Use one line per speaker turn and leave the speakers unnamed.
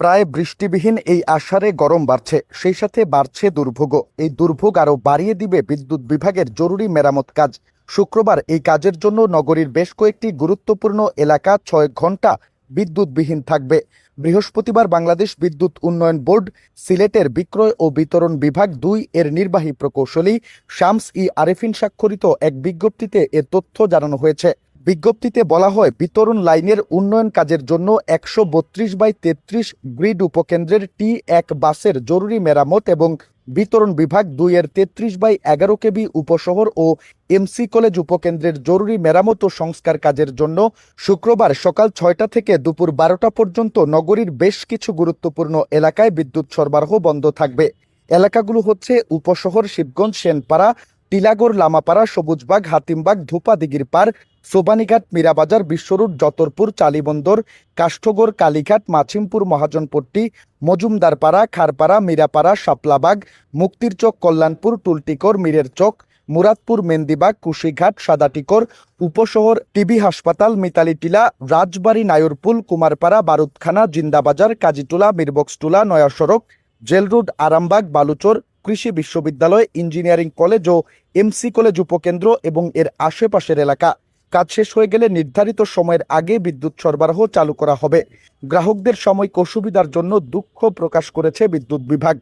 প্রায় বৃষ্টিবিহীন এই আষাঢ়ে গরম বাড়ছে। সেই সাথে বাড়ছে দুর্ভোগ। এই দুর্ভোগ আরও বাড়িয়ে দিবে বিদ্যুৎ বিভাগের জরুরি মেরামত কাজ। শুক্রবার এই কাজের জন্য নগরীর বেশ কয়েকটি গুরুত্বপূর্ণ এলাকা ছয় ঘণ্টা বিদ্যুৎবিহীন থাকবে। বৃহস্পতিবার বাংলাদেশ বিদ্যুৎ উন্নয়ন বোর্ড, সিলেটের বিক্রয় ও বিতরণ বিভাগ দুই এর নির্বাহী প্রকৌশলী শামস ই আরেফিন স্বাক্ষরিত এক বিজ্ঞপ্তিতে এ তথ্য জানানো হয়েছে। বিজ্ঞপ্তিতে বলা হয়, বিতরণ লাইনের উন্নয়ন কাজের জন্য একশো বত্রিশ বাই তেত্রিশ গ্রিড উপকেন্দ্রের টি এক বাসের জরুরি মেরামত এবং বিতরণ বিভাগ দুই এর তেত্রিশ বাই এগারো কেবি উপশহর ও এমসি কলেজ উপকেন্দ্রের জরুরি মেরামত ও সংস্কার কাজের জন্য শুক্রবার সকাল ছয়টা থেকে দুপুর বারোটা পর্যন্ত নগরীর বেশ কিছু গুরুত্বপূর্ণ এলাকায় বিদ্যুৎ সরবরাহ বন্ধ থাকবে। এলাকাগুলো হচ্ছে উপশহর, শিবগঞ্জ, সেনপাড়া টিলাগড়, লামাপাড়া, সবুজবাগ, হাতিমবাগ, ধূপা দিঘির পার সোবানীঘাট, মীরাবাজার বিশ্বরুট যতরপুর, চালিবন্দর, কাষ্ঠগড়, কালীঘাট, মাছিমপুর, মহাজনপট্টি, মজুমদারপাড়া, খারপাড়া, মীরাপাড়া, শাপলাবাগ মুক্তির চক কল্যাণপুর, টুলটিকর মীরের চক মুরাদপুর, মেন্দিবাগ, কুশিঘাট, সাদাটিকর, উপশহর, টিবি হাসপাতাল মিতালি টিলা রাজবাড়ী, নায়রপুল, কুমারপাড়া, বারুদখানা, জিন্দাবাজার, কাজীটোলা, মিরবক্সটোলা নয়া সড়ক আরামবাগ, বালুচর কৃষি বিশ্ববিদ্যালয়, ইঞ্জিনিয়ারিং কলেজ ও এমসি কলেজ উপকেন্দ্র এবং এর আশেপাশের এলাকা। কাজ শেষ হয়ে গেলে নির্ধারিত সময়ের আগে বিদ্যুৎ সরবরাহ চালু করা হবে। গ্রাহকদের সাময়িক অসুবিধার জন্য দুঃখ প্রকাশ করেছে বিদ্যুৎ বিভাগ।